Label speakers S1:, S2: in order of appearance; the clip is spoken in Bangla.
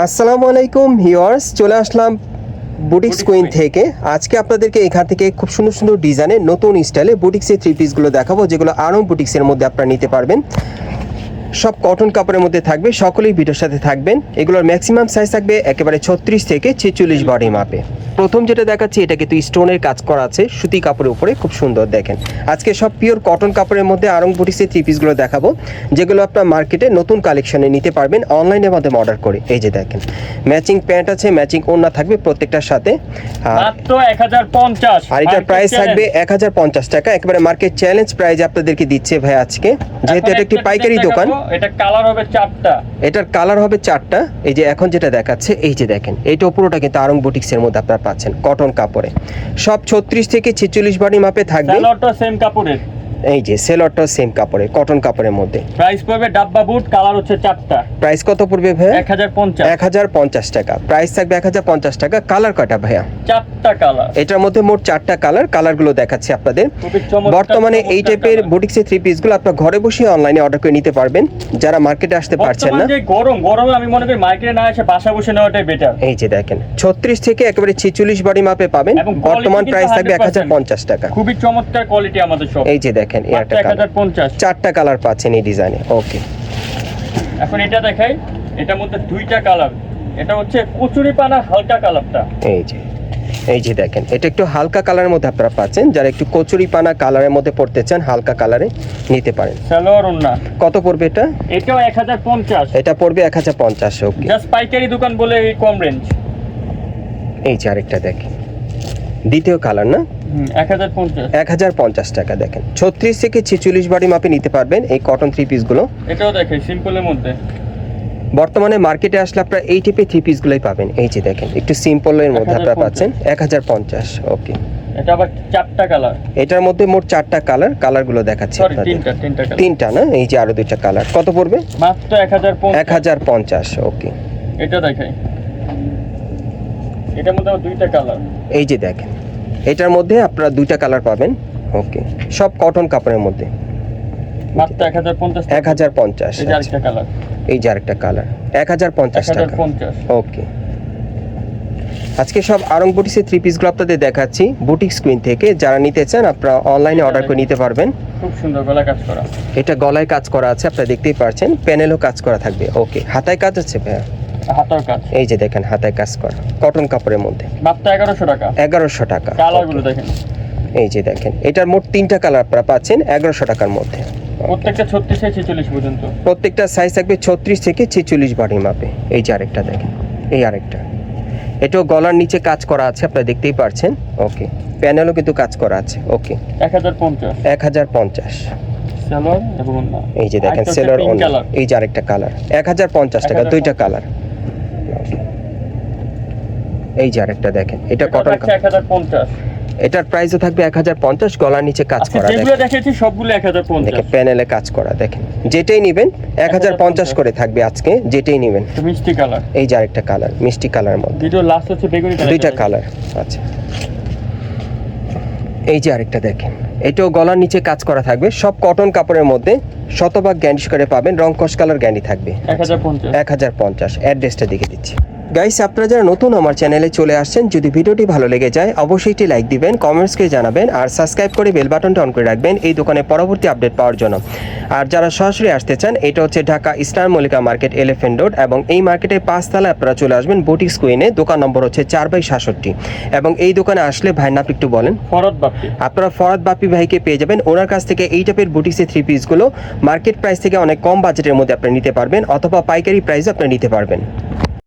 S1: আসসালামু আলাইকুম হিওয়ার্স চলে আসলাম বুটিক্স কুইন থেকে। আজকে আপনাদেরকে এখান থেকে খুব সুন্দর সুন্দর ডিজাইনের নতুন স্টাইলে বুটিক্সের থ্রি পিসগুলো দেখাবো যেগুলো আরও বুটিক্সের মধ্যে আপনারা নিতে পারবেন। সব কটন কাপড়ের মধ্যে থাকবে সকলেই ভিডিওর সাথে থাকবেন। এগুলোর ম্যাক্সিমাম সাইজ থাকবে একেবারে ছত্রিশ থেকে ছেচল্লিশ বডি মাপে। প্রথম যেটা দেখাচ্ছি এটা কিন্তু স্টোনের কাজ করা আছে সুতি কাপড়ের উপরে খুব সুন্দর দেখেন। আজকে সব পিওর কটন কাপড়ের মধ্যে আরং বুটিক্সের থ্রি পিসগুলো দেখাবো যেগুলো আপনার মার্কেটে নতুন কালেকশনে নিতে পারবেন অনলাইনের মাধ্যমে অর্ডার করে। এই যে দেখেন ম্যাচিং প্যান্ট আছে ম্যাচিং ওড়না থাকবে প্রত্যেকটার সাথে। আর এটার প্রাইস থাকবে এক হাজার পঞ্চাশ টাকা। একেবারে মার্কেট চ্যালেঞ্জ প্রাইস আপনাদেরকে দিচ্ছে ভাই আজকে। যেহেতু এটা একটি পাইকারি দোকান।
S2: এটা কালার হবে চারটা।
S1: এটার কালার হবে চারটা। এই যে এখন যেটা দেখাচ্ছে এই যে দেখেন এইটা পুরোটা কিন্তু আরং বুটিক্সের মধ্যে আপনারা পাচ্ছেন কটন কাপড়ে। সব ছত্রিশ থেকে ছেচল্লিশ বাড়ি মাপে থাকবে।
S2: সেম কাপড়ের।
S1: এই যে সেলরটাও সেম কাপড়ে কটন কাপড়ের মধ্যে।
S2: প্রাইস পড়বে ডাব্বা বুট কালার হচ্ছে চারটা।
S1: প্রাইস কত পড়বে ভাইয়া?
S2: এক হাজার পঞ্চাশ।
S1: এক হাজার পঞ্চাশ টাকা। প্রাইস থাকবে এক হাজার পঞ্চাশ টাকা। কালার কয়টা ভাইয়া?
S2: চারটা কালার
S1: এটার মধ্যে মোট চারটা কালার কালারগুলো দেখাচ্ছি আপনাদের। বর্তমানে এই টাইপের। বুটিক্সের থ্রি পিসগুলো আপনার ঘরে বসে অনলাইনে অর্ডার করে নিতে পারবেন। যারা মার্কেটে আসতে পারছেন না।
S2: গরম গরমে আমি মনে করি মার্কেটে না এসে বাসা বসে নেওয়াটাই বেটার
S1: এই যে দেখেন ছত্রিশ থেকে একেবারে ছেচল্লিশ বাড়ি মাপে পাবেন। বর্তমান প্রাইস থাকবে এক হাজার পঞ্চাশ টাকা।
S2: খুবই চমৎকার কোয়ালিটি আমাদের সব
S1: এই যে দেখেন এই একটা
S2: এক
S1: কালার চারটা কালার পাচ্ছেন এই ডিজাইনে ওকে
S2: এখন এটা দেখাই এটার মধ্যে দুইটা কালার এটা হচ্ছে কচুরি পানা হালকা কালারটা।
S1: এই যে এই যে দেখেন এটা একটু হালকা কালারের মধ্যে আপনারা পাচ্ছেন। যারা একটু কচুরি পানা কালারের মধ্যে পড়তে চান হালকা কালারে নিতে পারেন।
S2: স্যালোয়ার ওন্না
S1: কত পড়বে এটা?
S2: এটাও এক হাজার পঞ্চাশ।
S1: এটা পড়বে এক হাজার পঞ্চাশ ওকে
S2: জাস্ট পাইকারি দোকান বলে এই কম রেঞ্জ
S1: এই যে আরেকটা দেখেন। দ্বিতীয় কালার না?
S2: এক হাজার পঞ্চাশ।
S1: টাকা দেখেন। ছত্রিশ থেকে ছেচল্লিশ বাড়ি মাপে নিতে পারবেন এই কটন থ্রি পিসগুলো
S2: এটাও দেখে সিম্পলের মধ্যে।
S1: বর্তমানে মার্কেটে আসলে আপনারা এই টাইপের থ্রি পিসগুলোই পাবেন। এই যে দেখেন একটু সিম্পলের মধ্যে আপনারা পাচ্ছেন। এক হাজার পঞ্চাশ ওকে
S2: এটা আবার চারটা কালার
S1: এটার মধ্যে মোট চারটা কালার কালারগুলো দেখাচ্ছি
S2: তিনটা তিনটা
S1: তিনটা না? এই যে আরও দুইটা কালার কত পড়বে?
S2: মাত্র এক হাজার
S1: এক হাজার পঞ্চাশ ওকে
S2: এটা দেখাই। এটার মধ্যে দুইটা কালার
S1: এই যে দেখেন এটার মধ্যে আপনারা দুইটা কালার পাবেন। ওকে সব কটন কাপড়ের মধ্যে।
S2: মাত্র এক হাজার পঞ্চাশ
S1: এক হাজার পঞ্চাশ
S2: এই যে আরেকটা কালার
S1: এই যে আরেকটা কালার এক হাজার পঞ্চাশ টাকা। ওকে আজকে সব আরং বুটিক্সের থ্রি পিসগুলো আপনাদের দেখাচ্ছি বুটিক্স কুইন থেকে। যারা নিতে চান আপনারা অনলাইনে অর্ডার করে নিতে পারবেন।
S2: খুব সুন্দর গলা কাজ করা।
S1: এটা গলায় কাজ করা আছে আপনারা দেখতেই পারছেন। প্যানেলও কাজ করা থাকবে। ওকে হাতায় কাজ আছে ভাইয়া?
S2: হাতার কাজ।
S1: এই যে দেখেন হাতায় কাজ করা। কটন কাপড়ের মধ্যে।
S2: মাত্র এগারোশো টাকা।
S1: এগারোশো টাকা।
S2: কালারগুলো দেখেন।
S1: এই যে দেখেন এটার মোট তিনটা কালার আপনারা পাচ্ছেন এগারোশো টাকার মধ্যে।
S2: প্রত্যেকটা ছত্রিশ থেকে ছেচল্লিশ পর্যন্ত।
S1: প্রত্যেকটা সাইজ থাকবে ছত্রিশ থেকে ছেচল্লিশ বাড়ি মাপে এই যে আরেকটা দেখেন এই আরেকটা। এটাও গলার নিচে কাজ করা আছে আপনারা দেখতেই পারছেন। ওকে প্যানেলও কিন্তু কাজ করা আছে। ওকে
S2: এক হাজার পঞ্চাশ।
S1: এক হাজার পঞ্চাশ।
S2: সালোয়ার এবং অন্য।
S1: এই যে দেখেন সেলর এই যে আরেকটা কালার এক হাজার পঞ্চাশ টাকা দুইটা কালার এই যে আরেকটা দেখেন এটা কটন
S2: এক হাজার পঞ্চাশ।
S1: এটার প্রাইসও থাকবে এক হাজার পঞ্চাশ গলার নিচে কাজ
S2: আচ্ছা
S1: করা
S2: যেগুলো
S1: দেখেন।
S2: দেখেছি সবগুলো এক হাজার পঞ্চাশ।
S1: দেখেন প্যানেলে কাজ করা দেখেন। যেটাই নেবেন এক হাজার পঞ্চাশ করে থাকবে আজকে যেটাই নেবেন।
S2: মিষ্টি কালার।
S1: এই যে আরেকটা কালার মিষ্টি কালার মধ্যে।
S2: দুটো লাস্ট হচ্ছে বেগুনি
S1: দুইটা কালার আচ্ছা। এই যে আরেকটা দেখেন এটাও গলার নিচে কাজ করা থাকবে। সব কটন কাপড়ের মধ্যে শতভাগ গ্যান্ডিশ করে পাবেন রং কস কালার গ্যান্ডি থাকবে।
S2: এক হাজার পঞ্চাশ।
S1: এক হাজার পঞ্চাশ অ্যাড্রেসটা দেখে দিচ্ছি। গাইস আপনারা যারা নতুন আমার চ্যানেলে চলে আসছেন যদি ভিডিওটি ভালো লেগে যায় অবশ্যই একটি লাইক দিবেন কমেন্টস করে জানাবেন আর সাবস্ক্রাইব করে বেল বাটনটা অন করে রাখবেন এই দোকানে পরবর্তী আপডেট পাওয়ার জন্য। আর যারা সরাসরি আসতে চান এটা হচ্ছে Dhaka star Mallika market elephant road এবং এই মার্কেটের পাঁচতলায় আপনারা চলে আসবেন বুটিক্স কুইনে দোকান নম্বর হচ্ছে চার বাই সাতষট্টি। এবং এই দোকানে আসলে ভাইয়ের নাম একটু বলেন।
S2: ফরদ বাপ্পি।
S1: আপনারা ফরদ বাপি ভাইকে পেয়ে যাবেন ওনার কাছ থেকে এই টাইপের বুটিক্সের থ্রি পিসগুলো মার্কেট প্রাইস থেকে অনেক কম বাজেটের মধ্যে আপনি নিতে পারবেন অথবা পাইকারি প্রাইসে আপনি নিতে পারবেন।